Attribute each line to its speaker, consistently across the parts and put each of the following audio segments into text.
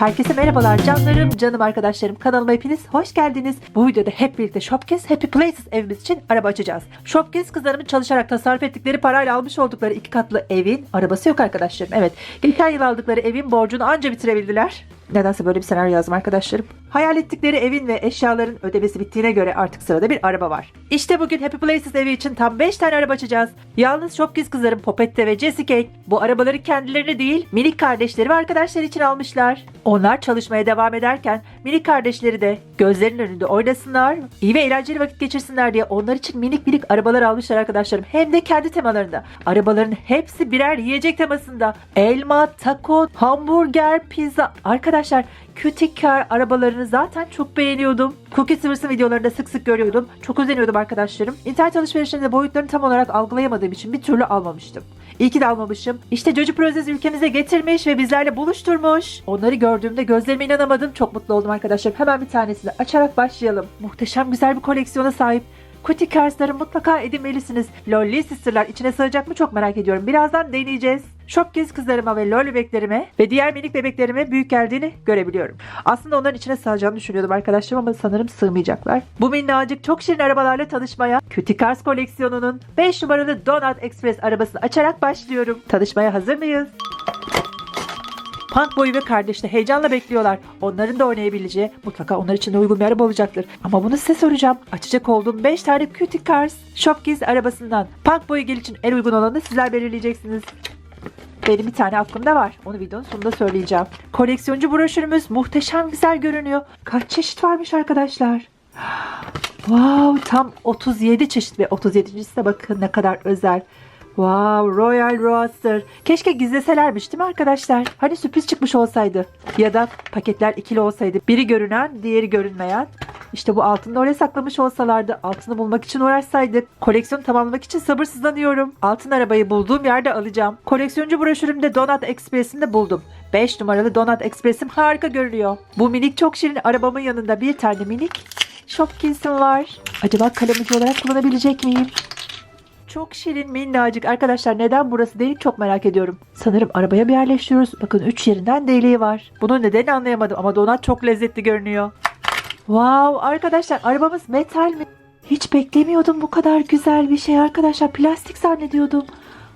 Speaker 1: Herkese merhabalar canlarım, canım arkadaşlarım. Kanalıma hepiniz hoş geldiniz. Bu videoda hep birlikte Shopkiss Happy Places evimiz için araba açacağız. Shopkiss kızlarımın çalışarak tasarruf ettikleri parayla almış oldukları iki katlı evin arabası yok arkadaşlarım. Evet, geçen yıl aldıkları evin borcunu anca bitirebildiler. Nedense böyle bir senaryo yazdım arkadaşlarım. Hayal ettikleri evin ve eşyaların ödemesi bittiğine göre artık sırada bir araba var. İşte bugün Happy Places evi için tam 5 tane araba açacağız. Yalnız Shopkiss kızlarım Popette ve Jessie bu arabaları kendilerine değil minik kardeşleri ve arkadaşları için almışlar. Onlar çalışmaya devam ederken minik kardeşleri de gözlerinin önünde oynasınlar, iyi ve eğlenceli vakit geçirsinler diye onlar için minik minik arabalar almışlar arkadaşlarım. Hem de kendi temalarında. Arabaların hepsi birer yiyecek temasında. Elma, taco, hamburger, pizza. Arkadaşlar Cutie Car arabalarını zaten çok beğeniyordum. Cookie Sivers'ın videolarında sık sık görüyordum. Çok özeniyordum arkadaşlarım. İnternet alışverişinde boyutlarını tam olarak algılayamadığım için bir türlü almamıştım. İyi ki de almamışım. İşte Jojo Prozes ülkemize getirmiş ve bizlerle buluşturmuş. Onları gördüğümde gözlerime inanamadım. Çok mutlu oldum arkadaşlar. Hemen bir tanesini açarak başlayalım. Muhteşem güzel bir koleksiyona sahip. Cutie Cars'ları mutlaka edinmelisiniz. Lolly Sister'lar içine sığacak mı çok merak ediyorum. Birazdan deneyeceğiz. Shopkiss kızlarıma ve lol bebeklerime ve diğer minik bebeklerime büyük geldiğini görebiliyorum. Aslında onların içine sığacağını düşünüyordum arkadaşlarım ama sanırım sığmayacaklar. Bu minnacık çok şirin arabalarla tanışmaya Cutie Cars koleksiyonunun 5 numaralı Donut Express arabasını açarak başlıyorum. Tanışmaya hazır mıyız? Punk boyu ve kardeş de heyecanla bekliyorlar. Onların da oynayabileceği mutlaka onlar için de uygun bir araba olacaktır. Ama bunu size soracağım. Açacak olduğum 5 tane Cutie Cars Shopkiss arabasından Punk boyu gel için en uygun olanı sizler belirleyeceksiniz. Benim bir tane aklımda var. Onu videonun sonunda söyleyeceğim. Koleksiyoncu broşürümüz muhteşem güzel görünüyor. Kaç çeşit varmış arkadaşlar. Wow tam 37 çeşit ve 37.si de bakın ne kadar özel. Wow Royal Roadster. Keşke gizleselermiş değil mi arkadaşlar? Hani sürpriz çıkmış olsaydı. Ya da paketler ikili olsaydı. Biri görünen diğeri görünmeyen. İşte bu altını oraya saklamış olsalardı. Altını bulmak için uğraşsaydık. Koleksiyonu tamamlamak için sabırsızlanıyorum. Altın arabayı bulduğum yerde alacağım. Koleksiyoncu broşürümde Donut Express'ini de buldum. 5 numaralı Donut Express'im harika görünüyor. Bu minik çok şirin arabamın yanında bir tane minik Shopkins'im var. Acaba kalem ucu olarak kullanabilecek miyim? Çok şirin minnacık. Arkadaşlar neden burası delik çok merak ediyorum. Sanırım arabaya bir yerleştiriyoruz. Bakın 3 yerinden deliği var. Bunun nedenini anlayamadım ama donat çok lezzetli görünüyor. Wow arkadaşlar arabamız metal mi? Hiç beklemiyordum bu kadar güzel bir şey arkadaşlar. Plastik zannediyordum.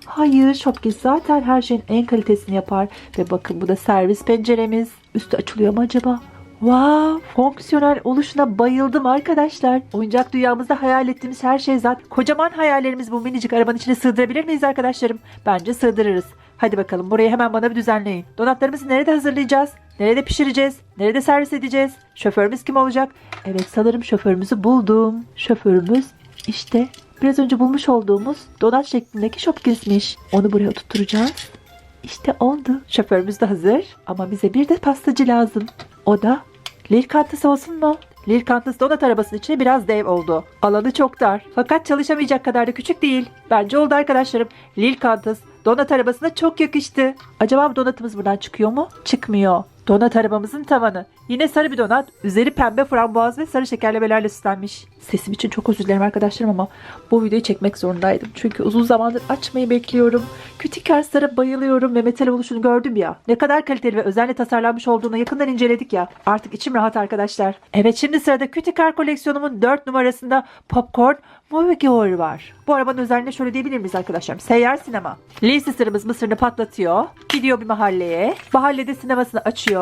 Speaker 1: Hayır Shopkiss zaten her şeyin en kalitesini yapar. Ve bakın bu da servis penceremiz. Üstü açılıyor mu acaba? Wow, fonksiyonel oluşuna bayıldım arkadaşlar. Oyuncak dünyamızda hayal ettiğimiz her şey zaten kocaman hayallerimiz bu minicik arabanın içine sığdırabilir miyiz arkadaşlarım? Bence sığdırırız. Hadi bakalım burayı hemen bana bir düzenleyin. Donatlarımızı nerede hazırlayacağız? Nerede pişireceğiz? Nerede servis edeceğiz? Şoförümüz kim olacak? Evet sanırım şoförümüzü buldum. Şoförümüz işte biraz önce bulmuş olduğumuz donat şeklindeki Shopkins'miş. Onu buraya oturtacağız. İşte oldu. Şoförümüz de hazır ama bize bir de pastacı lazım. O da Lil Kantısı olsun mu? Lil Kantısı donat arabasının içine biraz dev oldu. Alanı çok dar. Fakat çalışamayacak kadar da küçük değil. Bence oldu arkadaşlarım. Lil Kantıs donat arabasına çok yakıştı. Acaba donatımız buradan çıkıyor mu? Çıkmıyor. Donat arabamızın tavanı. Yine sarı bir donat. Üzeri pembe frambuaz ve sarı şekerlemelerle süslenmiş. Sesim için çok özür dilerim arkadaşlarım ama bu videoyu çekmek zorundaydım. Çünkü uzun zamandır açmayı bekliyorum. Küçük Cars'lara bayılıyorum ve metal oluşunu gördüm ya. Ne kadar kaliteli ve özenle tasarlanmış olduğunu yakından inceledik ya. Artık içim rahat arkadaşlar. Evet şimdi sırada Cutie Car koleksiyonumun 4 numarasında Popcorn Movie var. Bu arabanın özelliğine şöyle diyebilir miyiz arkadaşlar? Seyyar sinema. Lee Sister'ımız mısırını patlatıyor. Gidiyor bir mahalleye. Mahallede sinemasını açıyor.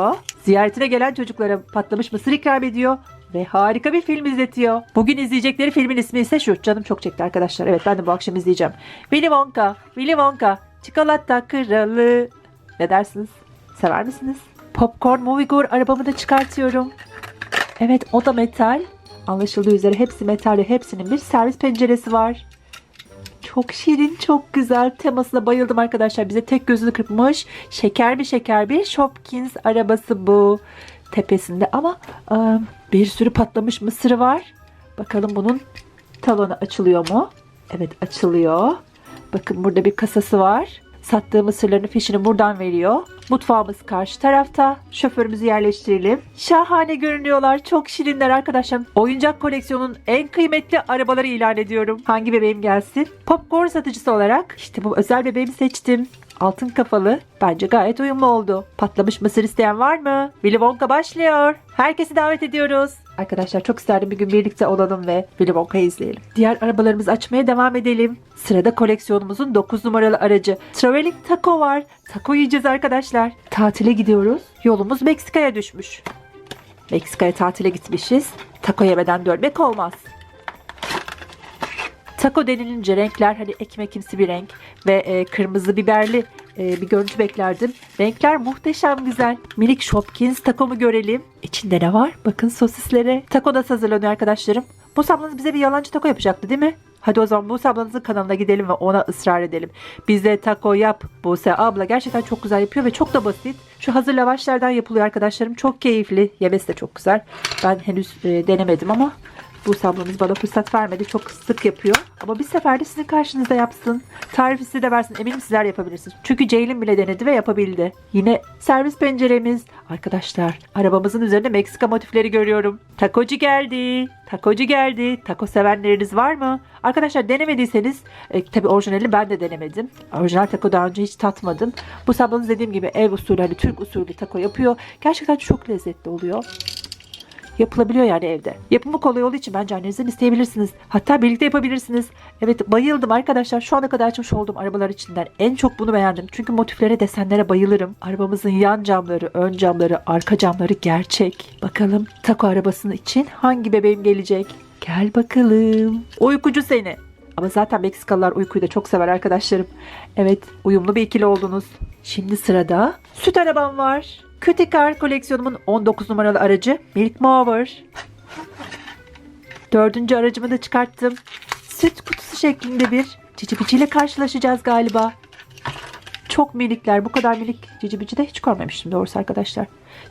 Speaker 1: Ziyaretine gelen çocuklara patlamış mısır ikram ediyor. Ve harika bir film izletiyor. Bugün izleyecekleri filmin ismi ise şu. Canım çok çekti arkadaşlar. Evet ben de bu akşam izleyeceğim. Willy Wonka, Willy Wonka, Çikolata Kralı. Ne dersiniz? Sever misiniz? Popcorn Movie Gore arabamı da çıkartıyorum. Evet o da metal. Anlaşıldığı üzere hepsi metal ve hepsinin bir servis penceresi var. Çok şirin, çok güzel. Temasına bayıldım arkadaşlar. Bize tek gözünü kırpmış. Şeker bir şeker bir Shopkins arabası bu. Tepesinde ama e, bir sürü patlamış mısırı var. Bakalım bunun talonu açılıyor mu? Evet açılıyor. Bakın burada bir kasası var. Sattığı mısırların fişini buradan veriyor. Mutfağımız karşı tarafta. Şoförümüzü yerleştirelim. Şahane görünüyorlar. Çok şirinler arkadaşlar. Oyuncak koleksiyonun en kıymetli arabaları ilan ediyorum. Hangi bebeğim gelsin? Popcorn satıcısı olarak işte bu özel bebeğimi seçtim. Altın kafalı. Bence gayet uyumlu oldu. Patlamış mısır isteyen var mı? Willy Wonka başlıyor. Herkesi davet ediyoruz. Arkadaşlar çok isterdim bir gün birlikte olalım ve Willy Wonka'yı izleyelim. Diğer arabalarımızı açmaya devam edelim. Sırada koleksiyonumuzun 9 numaralı aracı. Traveling Taco var. Taco yiyeceğiz arkadaşlar. Tatile gidiyoruz. Yolumuz Meksika'ya düşmüş. Meksika'ya tatile gitmişiz. Taco yemeden dönmek olmaz. Taco denilince renkler hani ekmekimsi bir renk ve e, kırmızı biberli e, bir görüntü beklerdim. Renkler muhteşem güzel. Minik Shopkins takomu görelim. İçinde ne var? Bakın sosislere. Taco da hazırlanıyor arkadaşlarım. Bu ablanız bize bir yalancı taco yapacaktı değil mi? Hadi o zaman Buse ablanızın kanalına gidelim ve ona ısrar edelim. Bize taco yap. Buse abla gerçekten çok güzel yapıyor ve çok da basit. Şu hazır lavaşlardan yapılıyor arkadaşlarım. Çok keyifli. Yemesi de çok güzel. Ben henüz e, denemedim ama Buse ablamız bana fırsat vermedi. Çok sık yapıyor. Ama bir seferde sizin karşınızda yapsın. Tarifi size de versin. Eminim sizler yapabilirsiniz. Çünkü Ceylin bile denedi ve yapabildi. Yine servis penceremiz. Arkadaşlar arabamızın üzerinde Meksika motifleri görüyorum. Takocu geldi. Takocu geldi. Taco sevenleriniz var mı? Arkadaşlar denemediyseniz e, tabi orijinali ben de denemedim. Orijinal taco daha önce hiç tatmadım. Bu sabahınız dediğim gibi ev usulü hani Türk usulü taco yapıyor. Gerçekten çok lezzetli oluyor yapılabiliyor yani evde. Yapımı kolay olduğu için bence annenizden isteyebilirsiniz. Hatta birlikte yapabilirsiniz. Evet bayıldım arkadaşlar. Şu ana kadar açmış olduğum arabalar içinden en çok bunu beğendim. Çünkü motiflere, desenlere bayılırım. Arabamızın yan camları, ön camları, arka camları gerçek. Bakalım taco arabasının için hangi bebeğim gelecek? Gel bakalım. Uykucu seni. Ama zaten Meksikalılar uykuyu da çok sever arkadaşlarım. Evet uyumlu bir ikili oldunuz. Şimdi sırada süt arabam var. Cutie koleksiyonumun 19 numaralı aracı Milk Mover. Dördüncü aracımı da çıkarttım. Süt kutusu şeklinde bir cici ile karşılaşacağız galiba. Çok minikler. Bu kadar minik cici bici de hiç görmemiştim doğrusu arkadaşlar.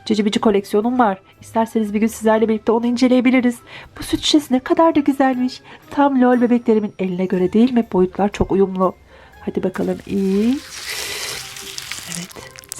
Speaker 1: Cici bici koleksiyonum var. İsterseniz bir gün sizlerle birlikte onu inceleyebiliriz. Bu süt şişesi ne kadar da güzelmiş. Tam lol bebeklerimin eline göre değil mi? Boyutlar çok uyumlu. Hadi bakalım iyi.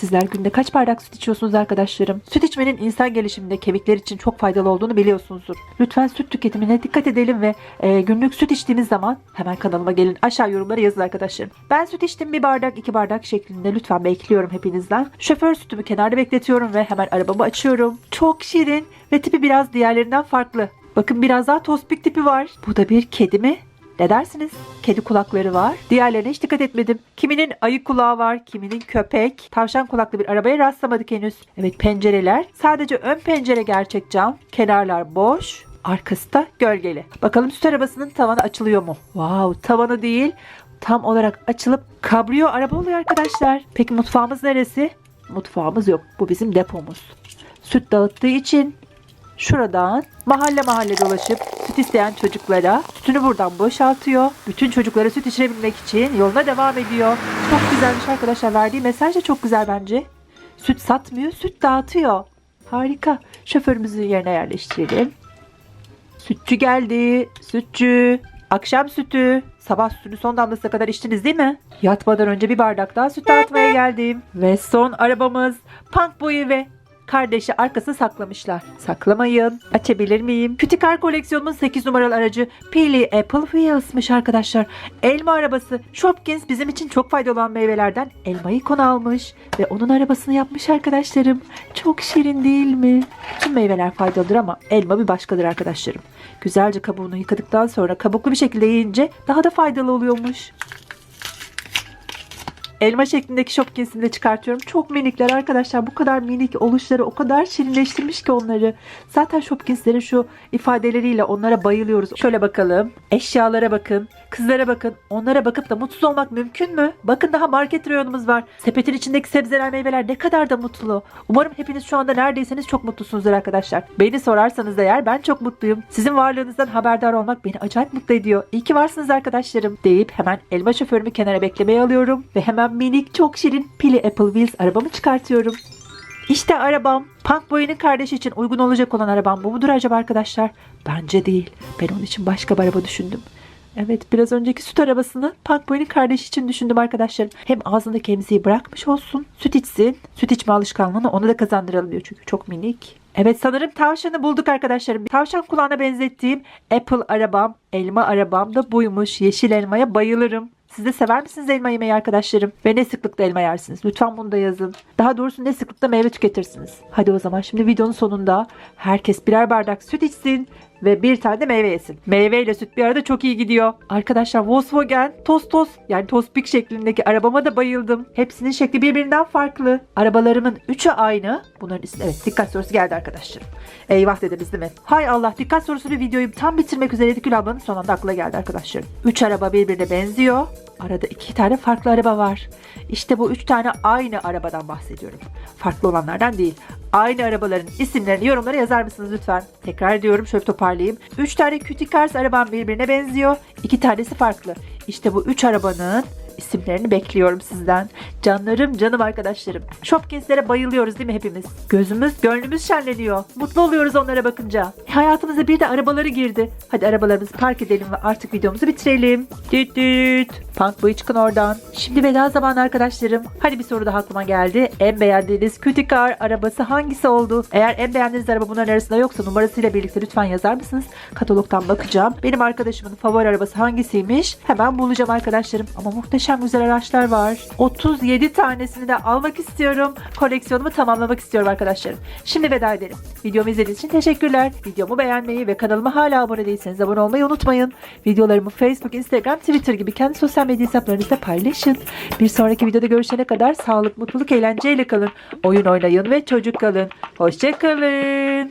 Speaker 1: Sizler günde kaç bardak süt içiyorsunuz arkadaşlarım? Süt içmenin insan gelişiminde kemikler için çok faydalı olduğunu biliyorsunuzdur. Lütfen süt tüketimine dikkat edelim ve e, günlük süt içtiğiniz zaman hemen kanalıma gelin. Aşağı yorumlara yazın arkadaşlarım. Ben süt içtim bir bardak iki bardak şeklinde lütfen bekliyorum hepinizden. Şoför sütümü kenarda bekletiyorum ve hemen arabamı açıyorum. Çok şirin ve tipi biraz diğerlerinden farklı. Bakın biraz daha tospik tipi var. Bu da bir kedi mi? Ne dersiniz? Kedi kulakları var. Diğerlerine hiç dikkat etmedim. Kiminin ayı kulağı var, kiminin köpek. Tavşan kulaklı bir arabaya rastlamadık henüz. Evet pencereler. Sadece ön pencere gerçek cam. Kenarlar boş. Arkası da gölgeli. Bakalım süt arabasının tavanı açılıyor mu? Wow tavanı değil. Tam olarak açılıp kabriyo araba oluyor arkadaşlar. Peki mutfağımız neresi? Mutfağımız yok. Bu bizim depomuz. Süt dağıttığı için Şuradan mahalle mahalle dolaşıp süt isteyen çocuklara sütünü buradan boşaltıyor. Bütün çocuklara süt içirebilmek için yoluna devam ediyor. Çok güzelmiş arkadaşlar. Verdiği mesaj da çok güzel bence. Süt satmıyor, süt dağıtıyor. Harika. Şoförümüzü yerine yerleştirelim. Sütçü geldi. Sütçü. Akşam sütü. Sabah sütünü son damlasına kadar içtiniz değil mi? Yatmadan önce bir bardak daha süt dağıtmaya geldim. Ve son arabamız Punk Boyu ve kardeşi arkasına saklamışlar. Saklamayın. Açabilir miyim? Kütikar koleksiyonumun 8 numaralı aracı Pili Apple Wheels'mış arkadaşlar. Elma arabası. Shopkins bizim için çok faydalı olan meyvelerden elmayı konu almış. Ve onun arabasını yapmış arkadaşlarım. Çok şirin değil mi? Tüm meyveler faydalıdır ama elma bir başkadır arkadaşlarım. Güzelce kabuğunu yıkadıktan sonra kabuklu bir şekilde yiyince daha da faydalı oluyormuş. Elma şeklindeki Shopkins'ini de çıkartıyorum. Çok minikler arkadaşlar. Bu kadar minik oluşları o kadar şirinleştirmiş ki onları. Zaten Shopkins'lerin şu ifadeleriyle onlara bayılıyoruz. Şöyle bakalım. Eşyalara bakın. Kızlara bakın. Onlara bakıp da mutsuz olmak mümkün mü? Bakın daha market reyonumuz var. Sepetin içindeki sebzeler meyveler ne kadar da mutlu. Umarım hepiniz şu anda neredeyseniz çok mutlusunuzdur arkadaşlar. Beni sorarsanız eğer ben çok mutluyum. Sizin varlığınızdan haberdar olmak beni acayip mutlu ediyor. İyi ki varsınız arkadaşlarım deyip hemen elma şoförümü kenara beklemeye alıyorum ve hemen minik çok şirin pili Apple Wheels arabamı çıkartıyorum. İşte arabam. Punk Boy'un kardeşi için uygun olacak olan arabam bu mudur acaba arkadaşlar? Bence değil. Ben onun için başka bir araba düşündüm. Evet biraz önceki süt arabasını Punkboy'un kardeşi için düşündüm arkadaşlarım. Hem ağzındaki emziği bırakmış olsun. Süt içsin. Süt içme alışkanlığını ona da kazandıralım diyor çünkü çok minik. Evet sanırım tavşanı bulduk arkadaşlarım. Tavşan kulağına benzettiğim Apple arabam, elma arabam da buymuş. Yeşil elmaya bayılırım. Siz de sever misiniz elma yemeyi arkadaşlarım? Ve ne sıklıkta elma yersiniz? Lütfen bunu da yazın. Daha doğrusu ne sıklıkta meyve tüketirsiniz? Hadi o zaman şimdi videonun sonunda herkes birer bardak süt içsin ve bir tane de meyve yesin. Meyve ile süt bir arada çok iyi gidiyor. Arkadaşlar Volkswagen Tostos yani Tospik şeklindeki arabama da bayıldım. Hepsinin şekli birbirinden farklı. Arabalarımın üçü aynı. Bunların ismi evet dikkat sorusu geldi arkadaşlar. Eyvah dediniz değil mi? Hay Allah dikkat sorusunu videoyu tam bitirmek üzereydik Gül ablanın son anda akla geldi arkadaşlar. Üç araba birbirine benziyor. Arada iki tane farklı araba var. İşte bu üç tane aynı arabadan bahsediyorum. Farklı olanlardan değil. Aynı arabaların isimlerini yorumlara yazar mısınız lütfen? Tekrar ediyorum şöyle toparlayayım. Üç tane Cutie Cars arabam birbirine benziyor. İki tanesi farklı. İşte bu üç arabanın isimlerini bekliyorum sizden. Canlarım, canım arkadaşlarım. Shopkinslere bayılıyoruz değil mi hepimiz? Gözümüz, gönlümüz şenleniyor. Mutlu oluyoruz onlara bakınca. E, hayatımıza bir de arabaları girdi. Hadi arabalarımızı park edelim ve artık videomuzu bitirelim. Düt düt. Punk boyu çıkın oradan. Şimdi veda zamanı arkadaşlarım. Hadi bir soru daha aklıma geldi. En beğendiğiniz Cutie Car arabası hangisi oldu? Eğer en beğendiğiniz araba bunların arasında yoksa numarasıyla birlikte lütfen yazar mısınız? Katalogdan bakacağım. Benim arkadaşımın favori arabası hangisiymiş? Hemen bulacağım arkadaşlarım. Ama muhteşem güzel araçlar var. 37 tanesini de almak istiyorum. Koleksiyonumu tamamlamak istiyorum arkadaşlarım. Şimdi veda edelim. Videomu izlediğiniz için teşekkürler. Videomu beğenmeyi ve kanalıma hala abone değilseniz abone olmayı unutmayın. Videolarımı Facebook, Instagram, Twitter gibi kendi sosyal medya hesaplarınızda paylaşın. Bir sonraki videoda görüşene kadar sağlık, mutluluk, eğlenceyle kalın. Oyun oynayın ve çocuk kalın. Hoşçakalın.